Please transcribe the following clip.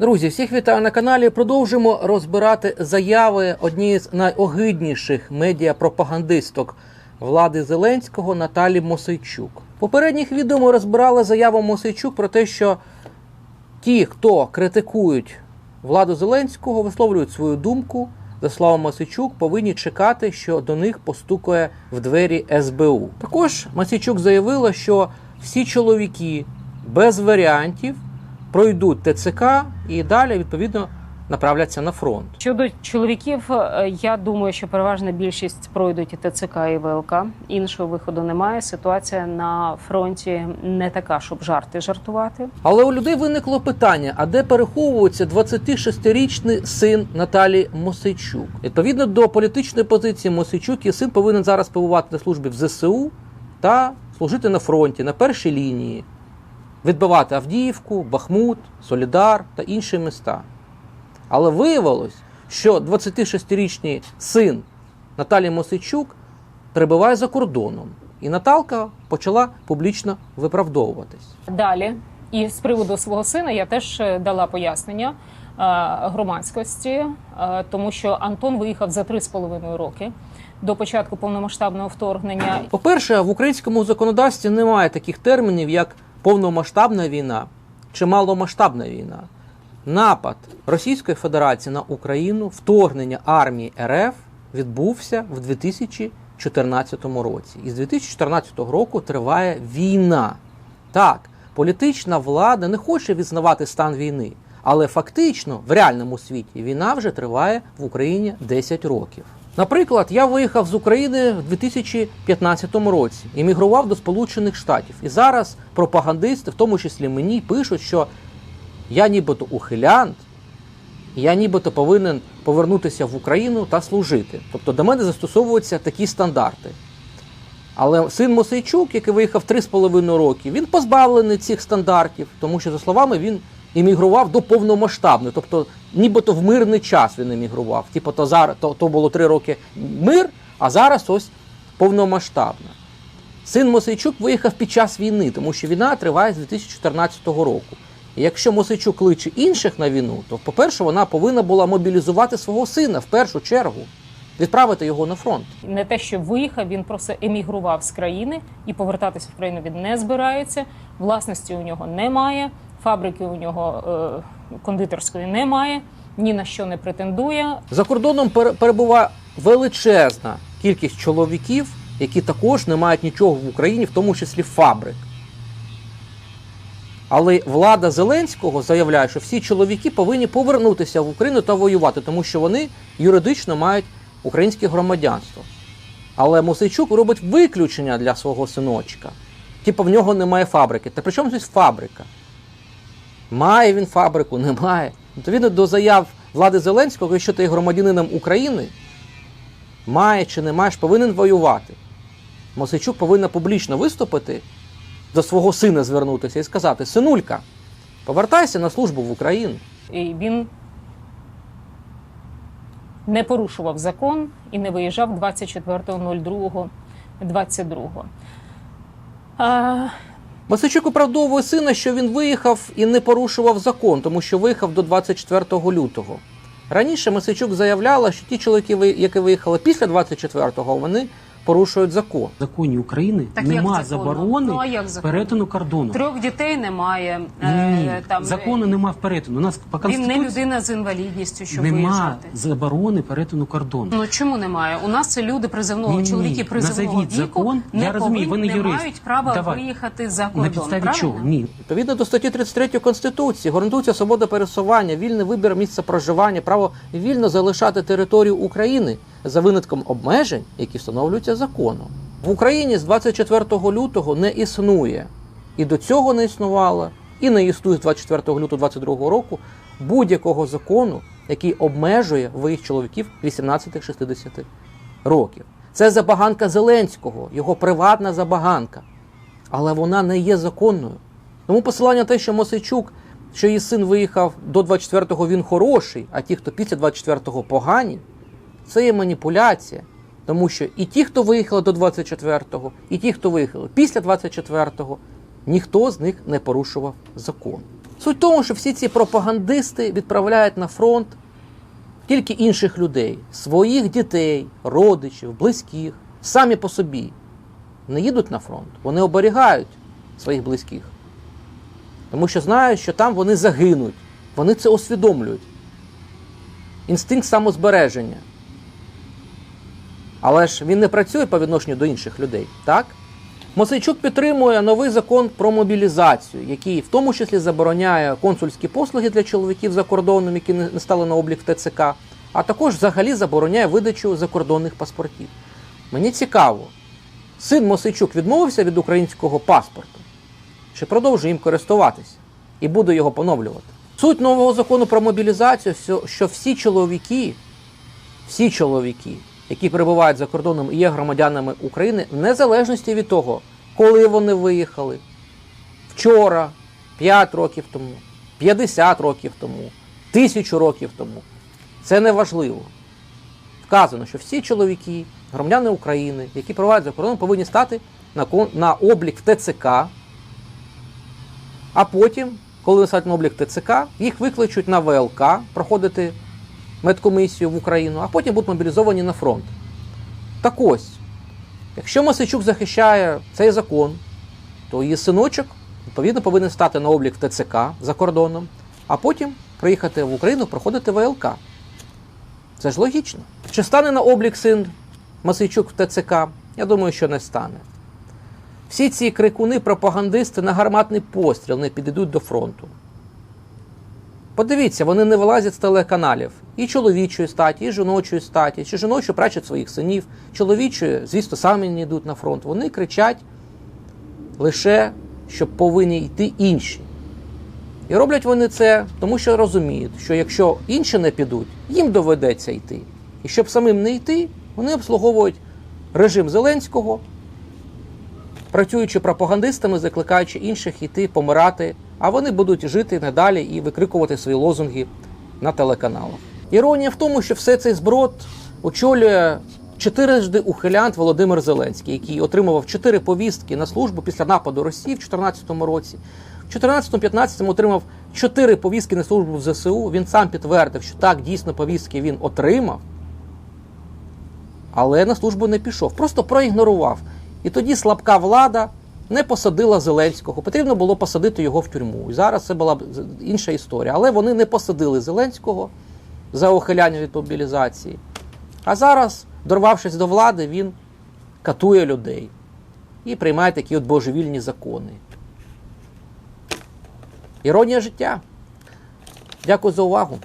Друзі, всіх вітаю на каналі. Продовжимо розбирати заяви однієї з найогидніших медіапропагандисток влади Зеленського Наталі Мосейчук. Попередніх відео ми розбирали заяву Мосейчук про те, що ті, хто критикують владу Зеленського, висловлюють свою думку. За словами Масичук, повинні чекати, що до них постукає в двері СБУ. Також Масичук заявила, що всі чоловіки без варіантів пройдуть ТЦК і далі відповідно направляться на фронт. Щодо чоловіків, е, я думаю, що переважна більшість пройдуть і ТЦК і ВЛК. Іншого виходу немає. Ситуація на фронті не така, щоб жарти жартувати. Але у людей виникло питання: а де переховується 26-річний син Наталі Мосейчук? Відповідно до політичної позиції Мосейчук, її син повинен зараз перебувати на службі в ЗСУ та служити на фронті на першій лінії, відбивати Авдіївку, Бахмут, Солідар та інші міста. Але виявилось, що 26-річний син Наталі Мосейчук перебуває за кордоном, і Наталка почала публічно виправдовуватись. Далі, і з приводу свого сина я теж е, дала пояснення е, громадськості, е, тому що Антон виїхав за три з половиною роки до початку повномасштабного вторгнення. По-перше, в українському законодавстві немає таких термінів, як повномасштабна війна чи маломасштабна війна. Напад Російської Федерації на Україну, вторгнення армії РФ відбувся в 2014 році. І з 2014 року триває війна. Так, політична влада не хоче відзнавати стан війни, але фактично в реальному світі війна вже триває в Україні 10 років. Наприклад, я виїхав з України в 2015 році, іммігрував до Сполучених Штатів. І зараз пропагандисти, в тому числі мені, пишуть, що я нібито ухилянт, і я нібито повинен повернутися в Україну та служити. Тобто до мене застосовуються такі стандарти. Але син Мосейчук, який виїхав 3,5 роки, він позбавлений цих стандартів, тому що, за словами, він іммігрував до повномасштабної, тобто нібито в мирний час він іммігрував. Типу, то зараз то, то було 3 роки мир, а зараз ось повномасштабна. Син Мосейчук виїхав під час війни, тому що війна триває з 2014 року. І якщо Мосейчук кличе інших на війну, то, по-перше, вона повинна була мобілізувати свого сина в першу чергу, відправити його на фронт. Не те, що виїхав, він просто емігрував з країни і повертатися в країну він не збирається. Власності у нього немає, фабрики у нього е, кондитерської немає, ні на що не претендує. За кордоном пере- перебуває величезна кількість чоловіків, які також не мають нічого в Україні, в тому числі фабрик. Але влада Зеленського заявляє, що всі чоловіки повинні повернутися в Україну та воювати, тому що вони юридично мають українське громадянство. Але Мосейчук робить виключення для свого синочка. Типу в нього немає фабрики. Та при чому тут фабрика? Має він фабрику, немає. Відповідно до заяв влади Зеленського, якщо ти є громадянином України, має чи не маєш, повинен воювати. Мосейчук повинна публічно виступити, до свого сина звернутися і сказати: Синулька, повертайся на службу в Україну. І він не порушував закон і не виїжджав 24.02.22. А, Мосейчук оправдовує сина, що він виїхав і не порушував закон, тому що виїхав до 24 лютого. Раніше Масичук заявляла, що ті чоловіки, які виїхали після 24-го, вони порушують закон. В законі України Так як нема закону? заборони Ну, а як закону? перетину кордону. трьох дітей немає. Ні, е, там, закону нема в перетину. У нас по Він не людина з інвалідністю, щоб нема виїжджати. заборони перетину кордону. Ну чому немає? У нас це люди призовного, Ні-ні, чоловіки призовного назовіть віку закон. не Я розумію, ви не юрист. мають права Давай. виїхати за кордон. На підставі чого? Ні. Відповідно до статті 33 Конституції гарантується свобода пересування, вільний вибір місця проживання, право вільно залишати територію України за винятком обмежень, які встановлюються законом. В Україні з 24 лютого не існує і до цього не існувало, і не існує з 24 лютого 2022 року будь-якого закону, який обмежує виїзд чоловіків 18-60 років. Це забаганка Зеленського, його приватна забаганка але вона не є законною. Тому посилання на те, що Мосейчук, що її син виїхав до 24-го, він хороший, а ті, хто після 24-го погані, це є маніпуляція. Тому що і ті, хто виїхали до 24-го, і ті, хто виїхали після 24-го, ніхто з них не порушував закон. Суть в тому, що всі ці пропагандисти відправляють на фронт тільки інших людей, своїх дітей, родичів, близьких, самі по собі не їдуть на фронт. Вони оберігають своїх близьких. Тому що знають, що там вони загинуть. Вони це усвідомлюють. Інстинкт самозбереження. Але ж він не працює по відношенню до інших людей, так? Мосейчук підтримує новий закон про мобілізацію, який в тому числі забороняє консульські послуги для чоловіків за кордоном, які не стали на облік в ТЦК, а також взагалі забороняє видачу закордонних паспортів. Мені цікаво, син Мосейчук відмовився від українського паспорту чи продовжує їм користуватися і буде його поновлювати. Суть нового закону про мобілізацію, що всі чоловіки, всі чоловіки, які перебувають за кордоном і є громадянами України, в незалежності від того, коли вони виїхали, вчора, 5 років тому, 50 років тому, тисячу років тому. Це не важливо. Вказано, що всі чоловіки, громадяни України, які перебувають за кордоном, повинні стати на, на облік в ТЦК, а потім, коли вони на облік ТЦК, їх викличуть на ВЛК проходити медкомісію в Україну, а потім будуть мобілізовані на фронт. Так ось, якщо Масичук захищає цей закон, то її синочок, відповідно, повинен стати на облік в ТЦК за кордоном, а потім приїхати в Україну проходити ВЛК. Це ж логічно. Чи стане на облік син Масичук в ТЦК? Я думаю, що не стане. Всі ці крикуни, пропагандисти на гарматний постріл не підійдуть до фронту. Подивіться, вони не вилазять з телеканалів і чоловічої статі, і жіночої статі, чи жіночі прачуть своїх синів, чоловічої, звісно, самі не йдуть на фронт. Вони кричать лише, що повинні йти інші. І роблять вони це, тому що розуміють, що якщо інші не підуть, їм доведеться йти. І щоб самим не йти, вони обслуговують режим Зеленського, працюючи пропагандистами, закликаючи інших йти помирати, а вони будуть жити надалі і викрикувати свої лозунги на телеканалах. Іронія в тому, що все цей зброд очолює чотирижди ухилянт Володимир Зеленський, який отримував чотири повістки на службу після нападу Росії в 2014 році. В 2014-2015 отримав чотири повістки на службу в ЗСУ. Він сам підтвердив, що так дійсно повістки він отримав але на службу не пішов, просто проігнорував. І тоді слабка влада не посадила Зеленського. Потрібно було посадити його в тюрму. І зараз це була б інша історія. Але вони не посадили Зеленського за ухиляння від мобілізації. А зараз, дорвавшись до влади, він катує людей і приймає такі от божевільні закони. Іронія життя. Дякую за увагу.